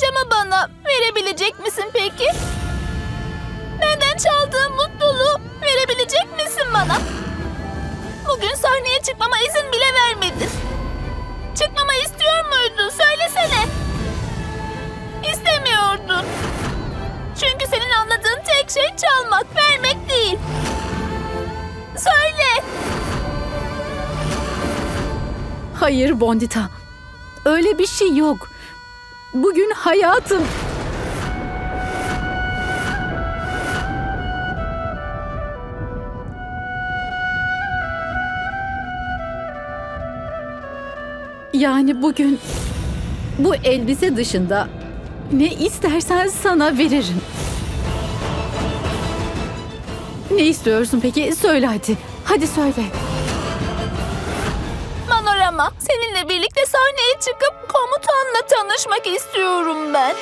Kocamı bana verebilecek misin peki? Benden çaldığın mutluluğu verebilecek misin bana? Bugün sahneye çıkmama izin bile vermedin. Çıkmama istiyor muydun? Söylesene. İstemiyordun. Çünkü senin anladığın tek şey çalmak, vermek değil. Söyle. Hayır Bondita. Öyle bir şey yok. Bugün hayatım... Yani bugün bu elbise dışında ne istersen sana veririm. Ne istiyorsun peki? Söyle hadi. Hadi söyle. Manorama, seninle birlikte sahneye çıkıp komutanla tanışmak istiyorum ben.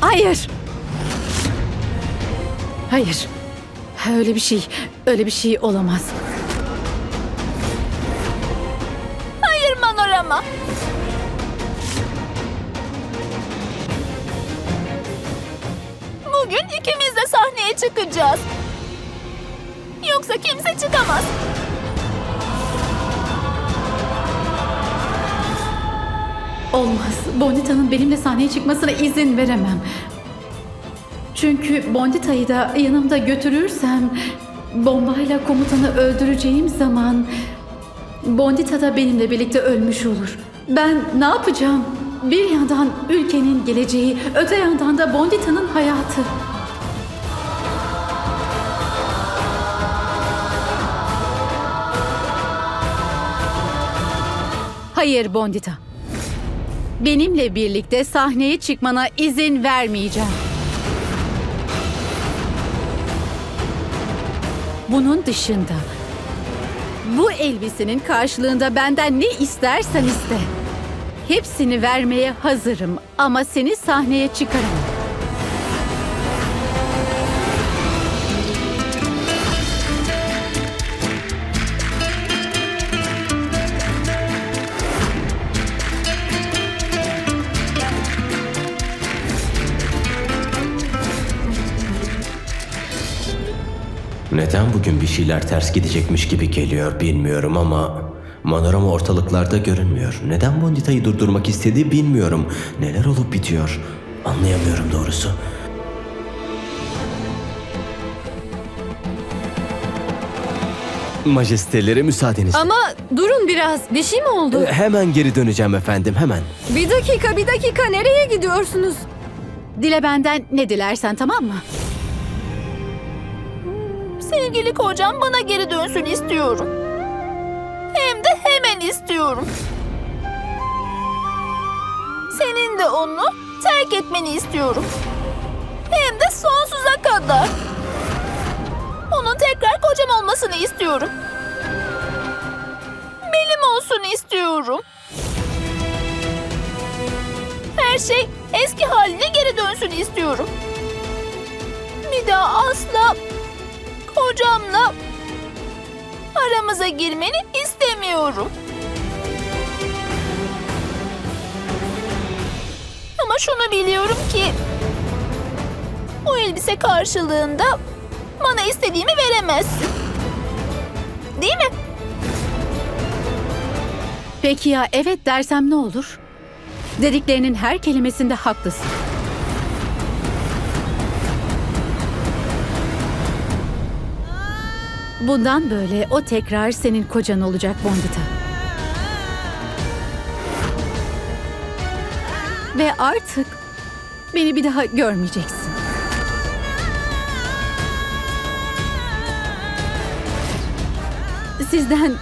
Hayır. Hayır. Öyle bir şey, öyle bir şey olamaz. Hayır Manorama. Bugün ikimiz de sahneye çıkacağız. Yoksa kimse çıkamaz. Olmaz. Bondita'nın benimle sahneye çıkmasına izin veremem. Çünkü Bondita'yı da yanımda götürürsem bombayla komutanı öldüreceğim zaman Bondita da benimle birlikte ölmüş olur. Ben ne yapacağım? Bir yandan ülkenin geleceği, öte yandan da Bondita'nın hayatı. Hayır Bondita. Benimle birlikte sahneye çıkmana izin vermeyeceğim. Bunun dışında bu elbisenin karşılığında benden ne istersen iste. Hepsini vermeye hazırım ama seni sahneye çıkaramam. Neden bugün bir şeyler ters gidecekmiş gibi geliyor bilmiyorum ama Manorama ortalıklarda görünmüyor. Neden Bondita'yı durdurmak istediği bilmiyorum. Neler olup bitiyor anlayamıyorum doğrusu. Majesteleri müsaadeniz. Ama durun biraz. Bir şey mi oldu? Hemen geri döneceğim efendim hemen. Bir dakika, bir dakika. Nereye gidiyorsunuz? Dile benden ne dilersen tamam mı? Sevgili kocam bana geri dönsün istiyorum. Hem de hemen istiyorum. Senin de onu terk etmeni istiyorum. Hem de sonsuza kadar. Onun tekrar kocam olmasını istiyorum. Benim olsun istiyorum. Her şey eski haline geri dönsün istiyorum. Bir daha asla kocamla aramıza girmeni istemiyorum. Ama şunu biliyorum ki o elbise karşılığında bana istediğimi veremezsin. Değil mi? Peki ya evet dersem ne olur? Dediklerinin her kelimesinde haklısın. Bundan böyle o tekrar senin kocan olacak Bondita. Ve artık beni bir daha görmeyeceksin. Sizden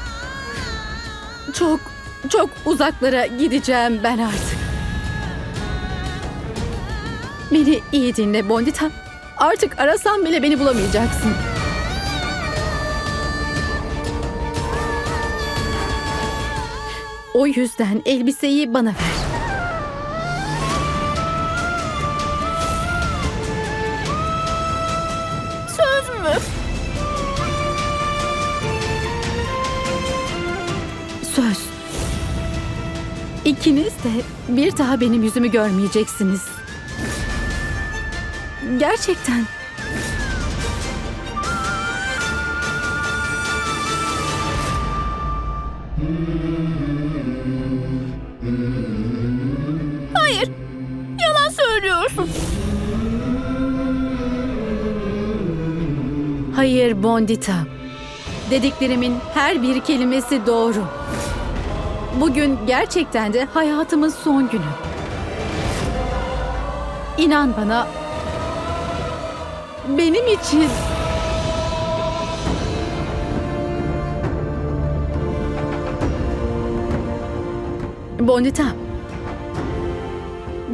çok çok uzaklara gideceğim ben artık. Beni iyi dinle Bondita. Artık arasan bile beni bulamayacaksın. O yüzden elbiseyi bana ver. Söz mü? Söz. İkiniz de bir daha benim yüzümü görmeyeceksiniz. Gerçekten. Söylüyorsun. Hayır Bondita. Dediklerimin her bir kelimesi doğru. Bugün gerçekten de hayatımın son günü. İnan bana. Benim için Bondita.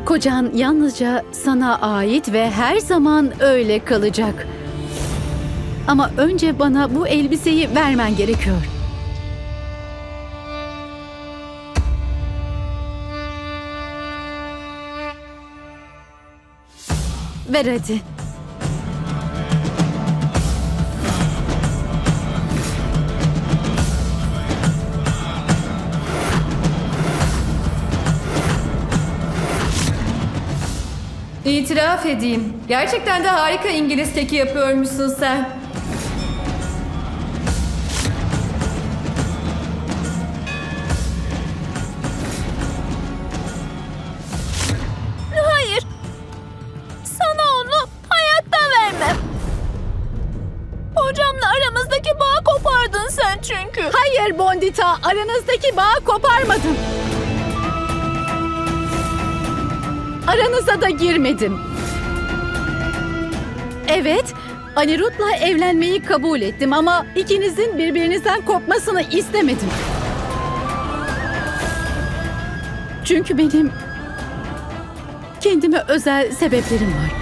Kocan yalnızca sana ait ve her zaman öyle kalacak. Ama önce bana bu elbiseyi vermen gerekiyor. Ver hadi. İtiraf edeyim. Gerçekten de harika İngiliz keki yapıyormuşsun sen. Hayır. Sana onu hayatta vermem. Hocamla aramızdaki bağı kopardın sen çünkü. Hayır Bondita, aranızdaki bağı koparmadım. Aranıza da girmedim. Evet, Anirud'la evlenmeyi kabul ettim ama ikinizin birbirinizden kopmasını istemedim. Çünkü benim kendime özel sebeplerim var.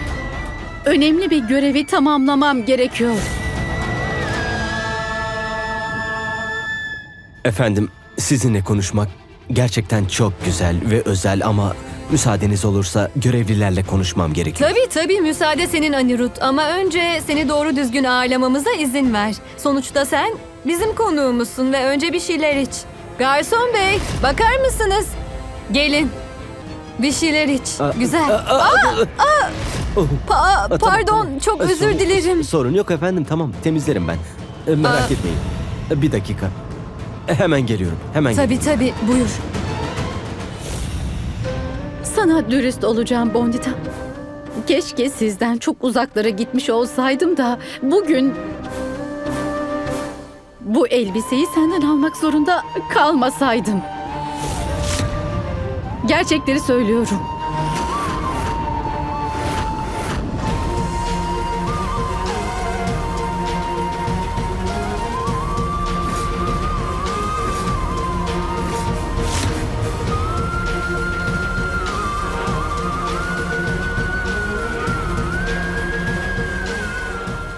Önemli bir görevi tamamlamam gerekiyor. Efendim, sizinle konuşmak gerçekten çok güzel ve özel ama müsaadeniz olursa görevlilerle konuşmam gerekiyor. Tabii tabii müsaade senin Anirut ama önce seni doğru düzgün ağırlamamıza izin ver. Sonuçta sen bizim konuğumuzsun ve önce bir şeyler iç. Garson bey bakar mısınız? Gelin. Bir şeyler iç. Güzel. Oh, Pa- tamam, pardon tamam. çok özür sorun- dilerim. Sorun yok efendim, tamam temizlerim ben. E, merak Aa. etmeyin. E, Bir dakika. E, Hemen geliyorum, hemen Tabii geliyorum. tabii buyur. Sana dürüst olacağım Bondita. Keşke sizden çok uzaklara gitmiş olsaydım da bugün bu elbiseyi senden almak zorunda kalmasaydım. Gerçekleri söylüyorum.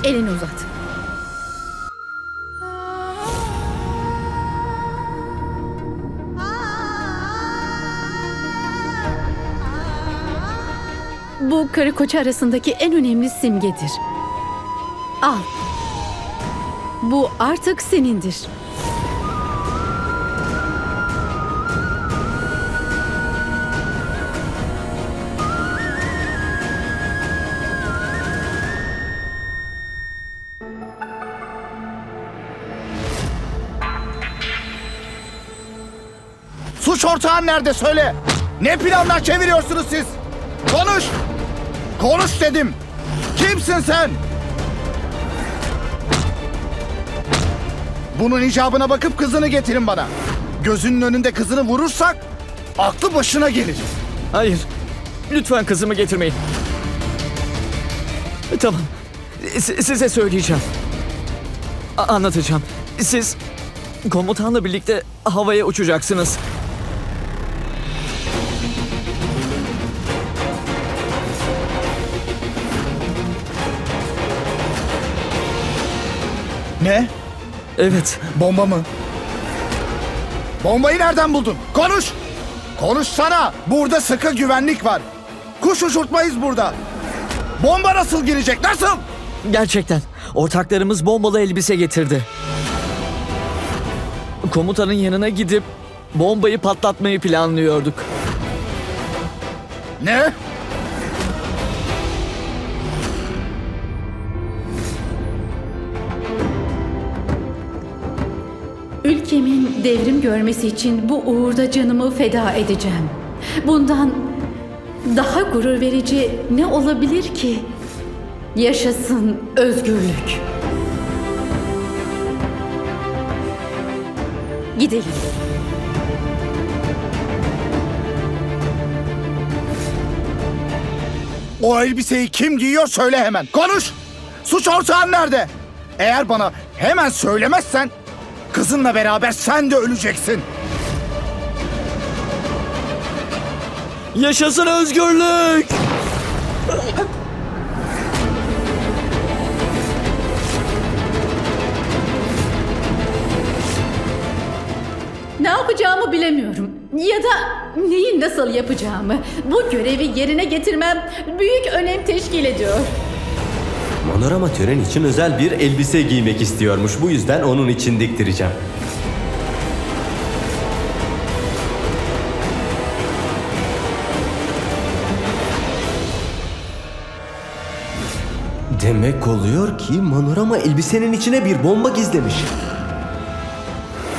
Elini uzat. Bu karı koca arasındaki en önemli simgedir. Al. Bu artık senindir. Suç ortağın nerede söyle. Ne planlar çeviriyorsunuz siz? Konuş. Konuş dedim. Kimsin sen? Bunun icabına bakıp kızını getirin bana. Gözünün önünde kızını vurursak aklı başına gelir. Hayır. Lütfen kızımı getirmeyin. Tamam. S- size söyleyeceğim. A- anlatacağım. Siz komutanla birlikte havaya uçacaksınız. Ne? Evet. Bomba mı? Bombayı nereden buldun? Konuş. Konuşsana. Burada sıkı güvenlik var. Kuş uçurtmayız burada. Bomba nasıl girecek? Nasıl? Gerçekten. Ortaklarımız bombalı elbise getirdi. Komutanın yanına gidip bombayı patlatmayı planlıyorduk. Ne? Ülkemin devrim görmesi için bu uğurda canımı feda edeceğim. Bundan daha gurur verici ne olabilir ki? Yaşasın özgürlük. Gidelim. O elbiseyi kim giyiyor söyle hemen. Konuş. Suç ortağın nerede? Eğer bana hemen söylemezsen kızınla beraber sen de öleceksin. Yaşasın özgürlük! bilemiyorum. Ya da neyi nasıl yapacağımı. Bu görevi yerine getirmem büyük önem teşkil ediyor. Manorama tören için özel bir elbise giymek istiyormuş. Bu yüzden onun için diktireceğim. Demek oluyor ki Manorama elbisenin içine bir bomba gizlemiş.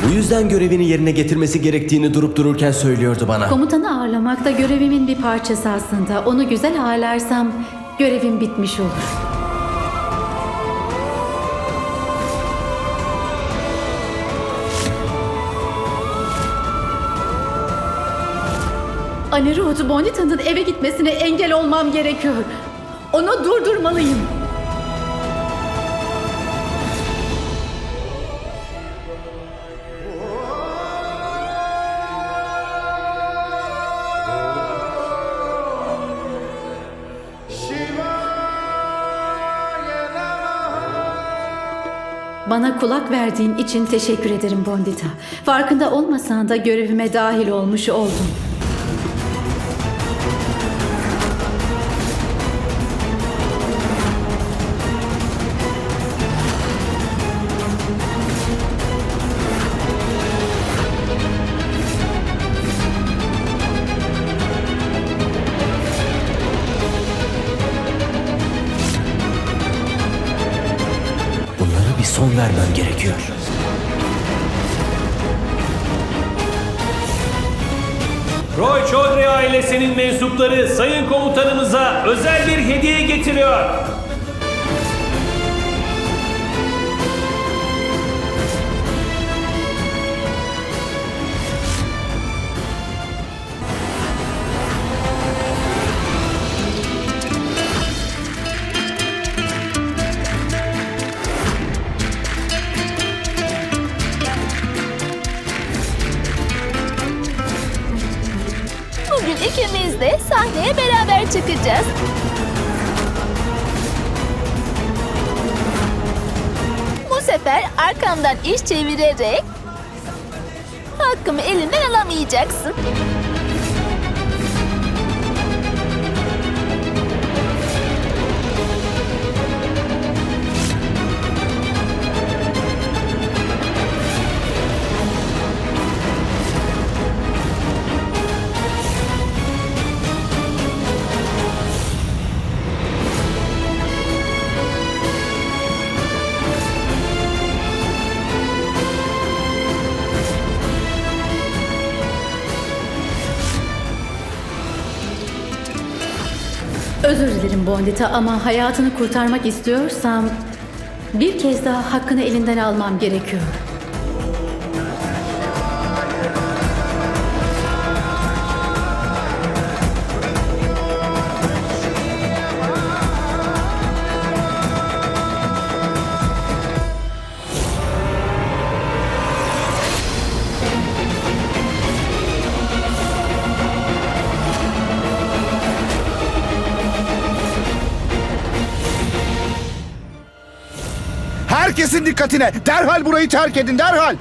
Bu yüzden görevini yerine getirmesi gerektiğini durup dururken söylüyordu bana. Komutanı ağırlamak da görevimin bir parçası aslında. Onu güzel ağırlarsam görevim bitmiş olur. Anirudh Bonita'nın eve gitmesine engel olmam gerekiyor. Onu durdurmalıyım. Bana kulak verdiğin için teşekkür ederim Bondita. Farkında olmasan da görevime dahil olmuş oldun. Vermem gerekiyor. Roy Chaudhry ailesinin mensupları sayın komutanımıza özel bir hediye getiriyor. Arkamdan iş çevirerek hakkımı elimden alamayacaksın. Bondita ama hayatını kurtarmak istiyorsam bir kez daha hakkını elinden almam gerekiyor. Herkesin dikkatine. Derhal burayı terk edin derhal.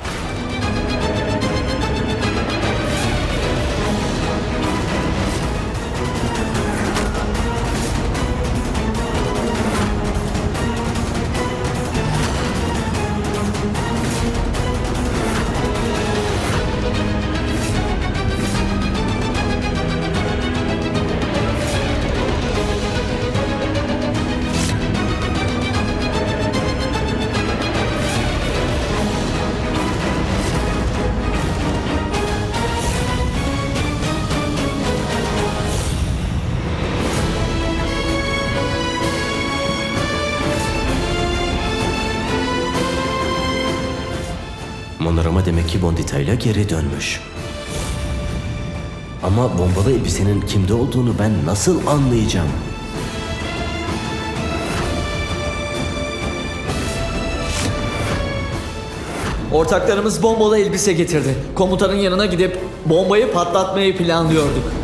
Geri dönmüş. Ama bombalı elbisenin kimde olduğunu ben nasıl anlayacağım? Ortaklarımız bombalı elbise getirdi. Komutanın yanına gidip bombayı patlatmayı planlıyorduk.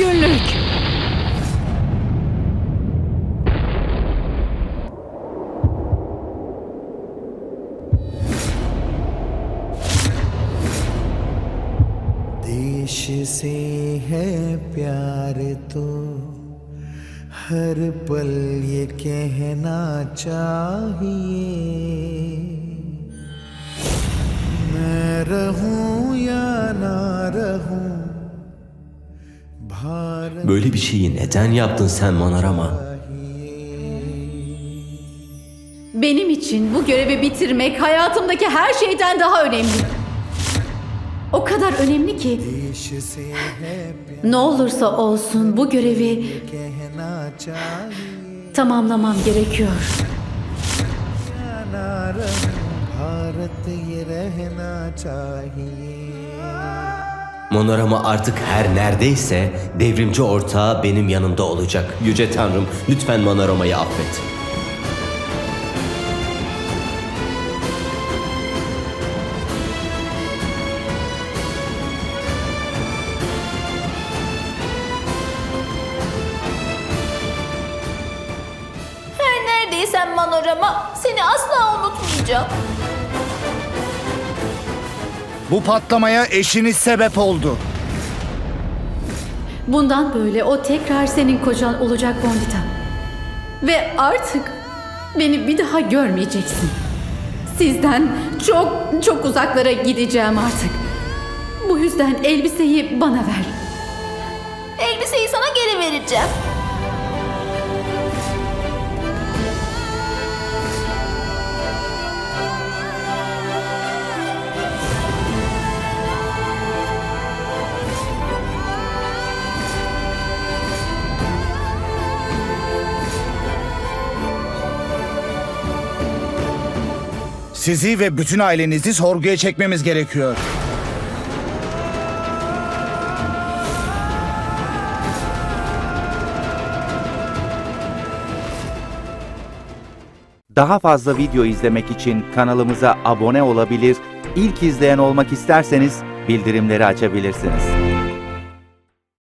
Özgürlük. देश से है प्यार तो हर पल ये कहना चाहिए मैं रहूँ या ना रहूँ Böyle bir şeyi neden yaptın sen Manorama? Benim için bu görevi bitirmek hayatımdaki her şeyden daha önemli. O kadar önemli ki देश से है प्यार ne olursa olsun bu görevi कहना चाहिए tamamlamam gerekiyor. या ना रहूं भारत ये रहना चाहिए Manorama artık her neredeyse devrimci ortağı benim yanımda olacak. Yüce Tanrım lütfen Manorama'yı affet. Her neredeysen Manorama seni asla unutmayacağım. Bu patlamaya eşiniz sebep oldu. Bundan böyle o tekrar senin kocan olacak Bondita. Ve artık beni bir daha görmeyeceksin. Sizden çok çok uzaklara gideceğim artık. Bu yüzden elbiseyi bana ver. Elbiseyi sana geri vereceğim. Sizi ve bütün ailenizi sorguya çekmemiz gerekiyor. Daha fazla video izlemek için kanalımıza abone olabilir, ilk izleyen olmak isterseniz bildirimleri açabilirsiniz.